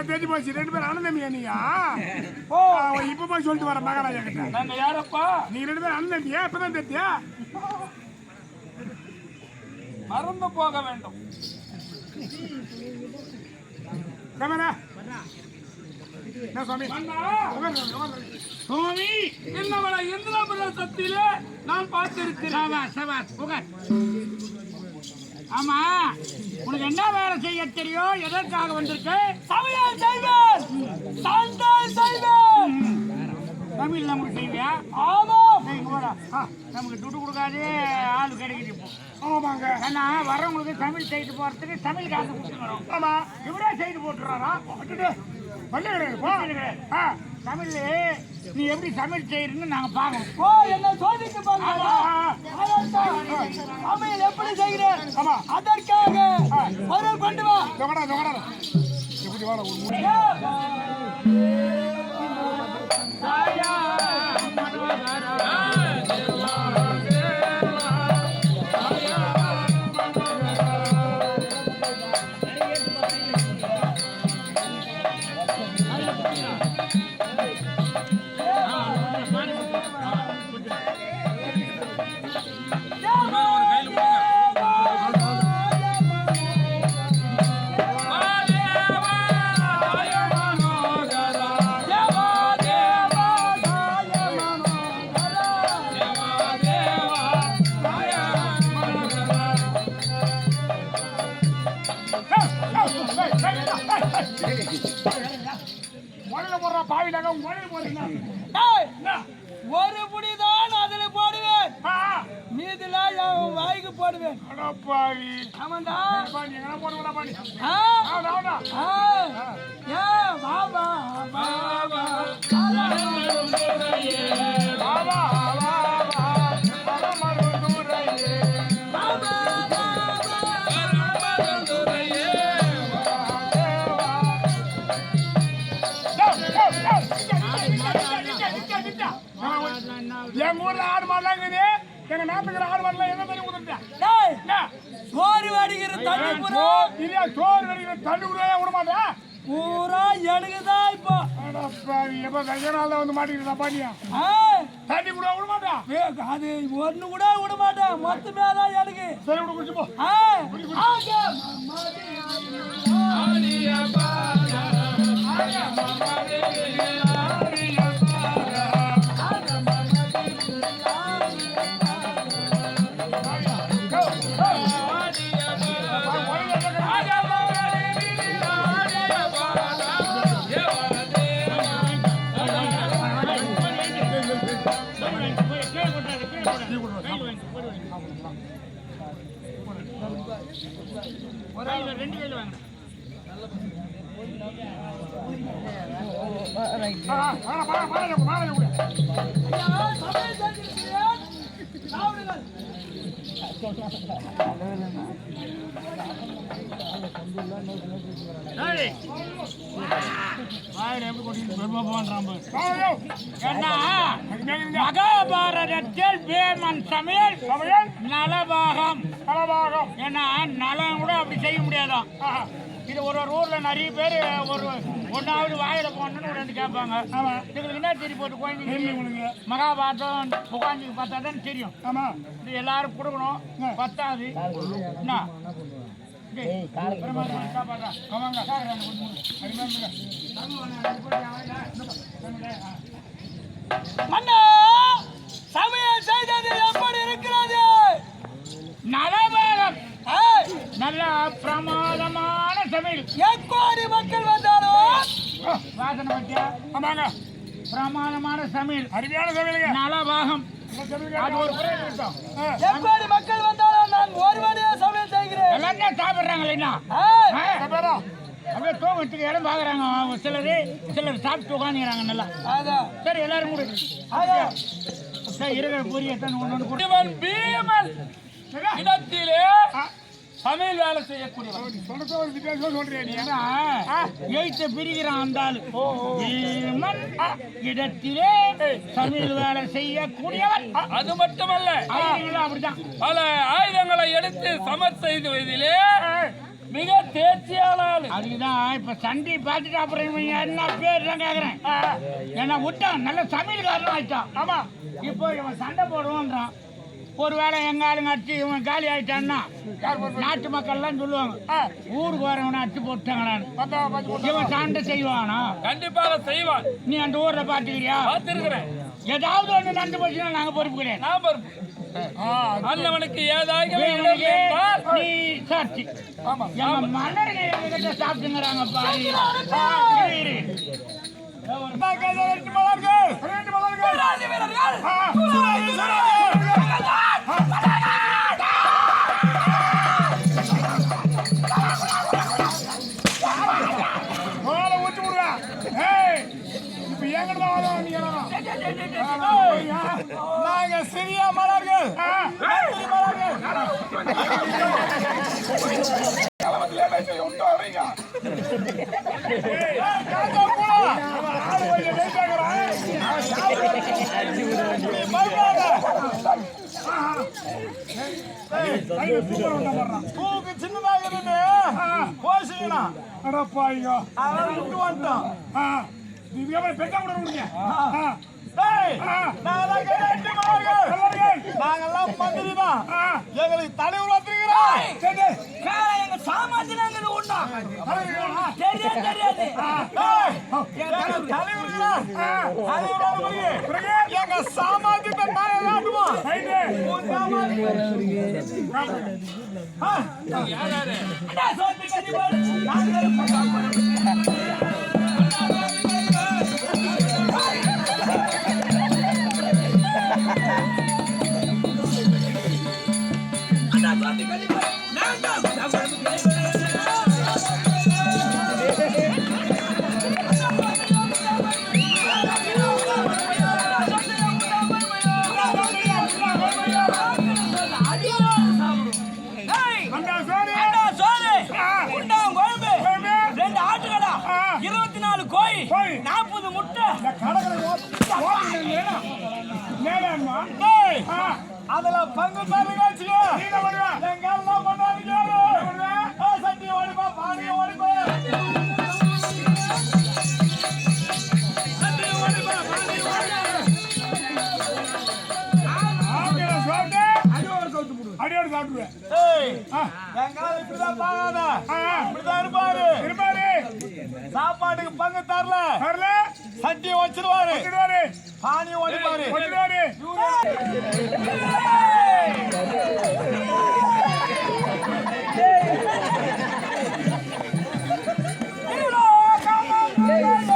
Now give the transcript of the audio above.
அதான் தெரிஞ்சு போச்சு. ரெண்டு பேரும் அண்ணன் நீங்க ஓ. அவன் இப்ப போய் சொல்லிட்டு வர மகாராஜா கிட்ட. நாங்க யாரப்பா? நீங்க ரெண்டு பேரும் அண்ணன் தம்பியா இப்பதான் தெரியா மறந்து போக வேண்டும். சுவாமி? சுவாமி என்னவள இந்திரபிரசத்திலே நான் பார்த்திருக்கிறேன். ஆமா. உனக்கு என்ன வேலை செய்ய தெரியும்? எதற்காக வந்திருக்கு? சமையல் செய்வேன். சண்டை செய்வேன். தமிழ் நமக்கு செய்வியா? ஆமாம் டேய், இங்க வாடா. ஆ, நமக்கு துட்டு கொடுக்காதே. ஆள் கிடைக்குது இப்போ. ஆமாங்க. ஏன்னா வரவங்களுக்கு தமிழ் செய்து போறதுக்கு தமிழ் காசு கொடுத்துக்கிறோம் ஆமா. இவரே செய்து போட்டுறாரா பண்ண கிடையாது தமிழ் நீ எப்படி தமிழ் செய்யறன்னு நாங்க பார்க்கணும் ஓ என்ன சோதிக்க சமையல் எப்படி செய்கிறேன்? ஆமா. அதற்காக பொருள் கொண்டு வா. எப்படி வாடா ஒரு ஒரு புடிதான் அதுல போடுவேன். மீதில என் வாய்க்கு போடுவேன். ஆமாண்டா. ஏ, பாபா, பாபா. எங்க ஊர்ல ஆடு மாடலாங்குது எங்க நாட்டுக்கிற ஆடு மாடலாம் எங்க தண்ணி டேய், சோறு வடிக்கிற தண்ணி பூரா இல்லையா சோறு வடிக்கிற தண்ணி கூட விட மாட்டேன் பூரா எனக்குதான் இப்போ. எப்ப கையனால வந்து மாட்டிக்கிறா பாண்டியா? ஆ, தண்ணி கூட விட மாட்டேன் அது ஒண்ணு கூட விட மாட்டேன் மொத்த மேல எனக்கு சரி விட குடிச்சு போ. ஆ, ரெண்டு கையில் வாங்க ஐயா, சாப்பிடுங்கள். ஏய். வாயில எப்படி கொட்டிட்டு பெருமை போன்றான் பாரு. ஏன்னா மகாபாரதத்தில் பீமன் சமையல் சமையல் நலபாகம். நலபாகம் ஏன்னா நலம் கூட அப்படி செய்ய முடியாதான். இது ஒரு ஒரு ஊர்ல நிறைய பேர் ஒரு ஒன்னாவது வாயில போடணும்னு ரெண்டு கேட்பாங்க. இதுங்களுக்கு என்ன தெரியும் போட்டு குழந்தைங்க மகாபாரதம் புகாஞ்சிக்கு பார்த்தா தான் தெரியும். ஆமா. இது எல்லாரும் கொடுக்கணும். பத்தாது. என்ன. ஆமாங்க. சமையல் செய்தது எப்படி இருக்கிறது? நலபாகம் ஏய், நல்ல பிரமாதமான சமையல் எக்கோடி மக்கள் வந்தாலும் வாசனை பத்தியா ஆமாங்க. பிரமாதமான சமையல். அருமையான ஒரு குறை இருக்கும் எக்கோடி மக்கள் வந்தாலும் நான் ஒருவனே சமையல் செய்கிறேன். எல்லாரும் தான் சாப்பிடுறாங்க என்ன? ஏய், அப்படியே தூங்கத்துக்கு இடம் பாக்குறாங்க சிலர் சிலர் சாப்பிட்டு உட்காந்துக்கிறாங்க நல்லா. சரி எல்லாரும் கூட. இருக்கிற பொரிய ஒன்று ஒன்று பீமன். சமையல் வேலை செய்யக்கூடியவன் எழுத்த பிரிகிறான் அந்த ஆளு. இடத்திலே சமையல் வேலை செய்யக்கூடியவன். அது மட்டுமல்ல அப்படிதான் பல ஆயுதங்களை எடுத்து சமர் செய்துவதிலே மிக தேர்ச்சியான ஆளு. அதுக்குதான் இப்ப சண்டி பார்த்துட்டு அப்புறம் என்ன பேர் தான் கேக்குறேன் என்ன விட்டான். நல்ல சமையல்காரன் ஆயிட்டான். ஆமா. இப்போ இவன் சண்டை போடுவான்றான். ஒருவேளை எங்க ஆளுங்க அடிச்சு இவன் காலி ஆயிட்டான்னா நாட்டு மக்கள்லாம் சொல்லுவாங்க ஊருக்கு வரவனை அடிச்சு போட்டாங்களான்னு இவன் சண்டை செய்வானா? கண்டிப்பாக செய்வான். நீ அந்த ஊர்ல பாத்துக்கிறியா ஏதாவது ஒண்ணு நடந்து போச்சுன்னா நாங்க பொறுப்பு. கிடையாது நான் பொறுப்பு அண்ணவனுக்கு ஏதாவது நீ சாட்சி மன்னர்கள் சாப்பிட்டுங்கிறாங்க பாரு. மலர்கள் தூக்கு சின்னதாக இருந்து கோசிங்கண்ணா அடப்பாய்ங்க அதான் விட்டு வந்துட்டோம் இது எப்படி பெக்க கூட விடுங்க. நாங்கெல்லாம் மந்திரி தான். எங்களுக்கு தலைவர் வந்திருக்கிறோம் எங்க தெரியாது எங்க சாமாஜியத்தை நாங்க காட்டுவோம் உன் சாமாஜியம். ஆ. நாற்பது முட்டை. ஆ. அதுல பங்கு தருகாச்சுங்க சாப்பாட்டுக்கு பங்கு தரல வரல? சட்டி வச்சிருவாரு வச்சிடுவாரு. பானையை ஓடிப்பாரு வச்சிடுவாரு. ஏய்